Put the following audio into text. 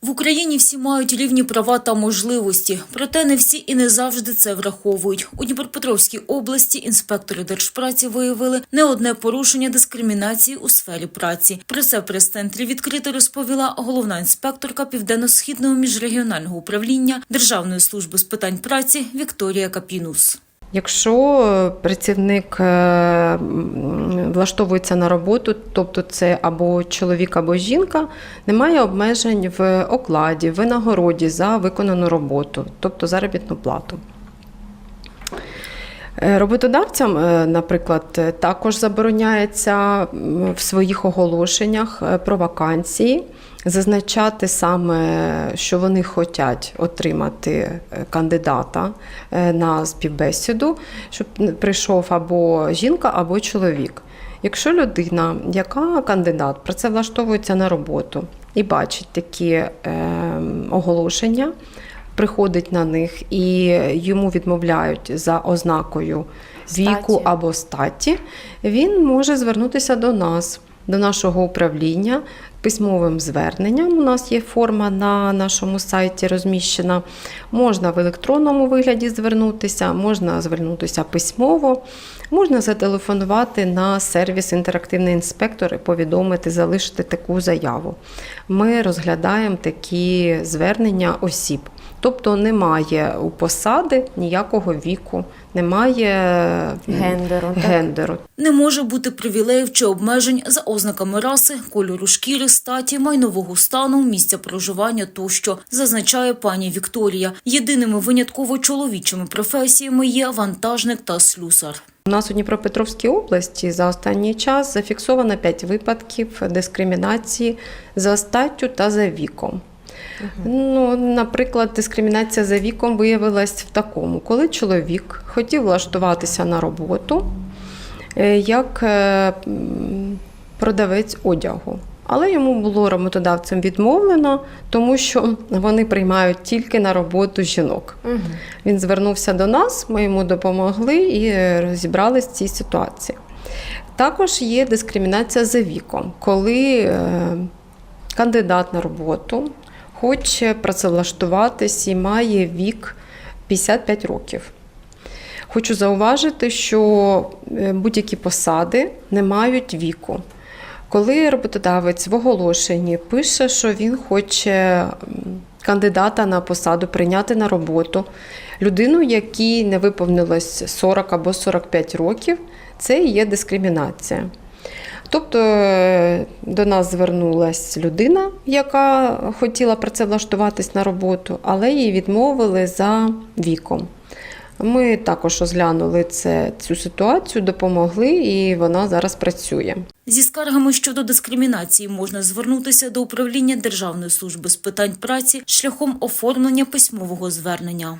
В Україні всі мають рівні права та можливості, проте не всі і не завжди це враховують. У Дніпропетровській області інспектори держпраці виявили не одне порушення дискримінації у сфері праці. Про це прес-центрі відкрито розповіла головна інспекторка Південно-Східного міжрегіонального управління Державної служби з питань праці Вікторія Капінус. Якщо е, працівник е, влаштовується на роботу, тобто це або чоловік, або жінка, немає обмежень в окладі, винагороді за виконану роботу, тобто заробітну плату. Е, Роботодавцям, е, наприклад, е, також забороняється в своїх оголошеннях про вакансії зазначати саме, що вони хочуть отримати кандидата на співбесіду, щоб прийшов або жінка, або чоловік. Якщо людина, яка кандидат, працевлаштовується на роботу і бачить такі е, оголошення, приходить на них і йому відмовляють за ознакою віку Статі. або статі, він може звернутися до нас, до нашого управління письмовим зверненням. У нас є форма на нашому сайті розміщена. Можна в електронному вигляді звернутися, можна звернутися письмово, можна зателефонувати на сервіс інтерактивний інспектор і повідомити, залишити таку заяву. Ми розглядаємо такі звернення осіб. Тобто немає у посади ніякого віку, немає Гендеру, гендеру. Не може бути привілеїв чи обмежень за ознаками раси, кольору шкіри, статі, майнового стану, місця проживання тощо, зазначає пані Вікторія. Єдиними винятково чоловічими професіями є вантажник та слюсар. У нас у Дніпропетровській області за останній час зафіксовано 5 випадків дискримінації за статтю та за віком. Ну, наприклад, дискримінація за віком виявилась в такому, коли чоловік хотів влаштуватися на роботу е, як е, продавець одягу. Але йому було роботодавцем відмовлено, тому що вони приймають тільки на роботу жінок. Мгм. Він звернувся до нас, ми йому допомогли і розібрались в цій ситуації. Також є дискримінація за віком, коли е, кандидат на роботу хоче працевлаштуватись і має вік 55 років. Хочу зауважити, що е, будь-які посади не мають віку. Коли роботодавець в оголошенні пише, що він хоче кандидата на посаду прийняти на роботу, людину, якій не виповнилось 40 або 45 років, це і є дискримінація. Тобто е, до нас звернулася людина, яка хотіла працевлаштуватись на роботу, але їй відмовили за віком. Ми також розглянули це, цю ситуацію, допомогли, і вона зараз працює. Зі скаргами щодо дискримінації можна звернутися до управління Державної служби з питань праці шляхом оформлення письмового звернення.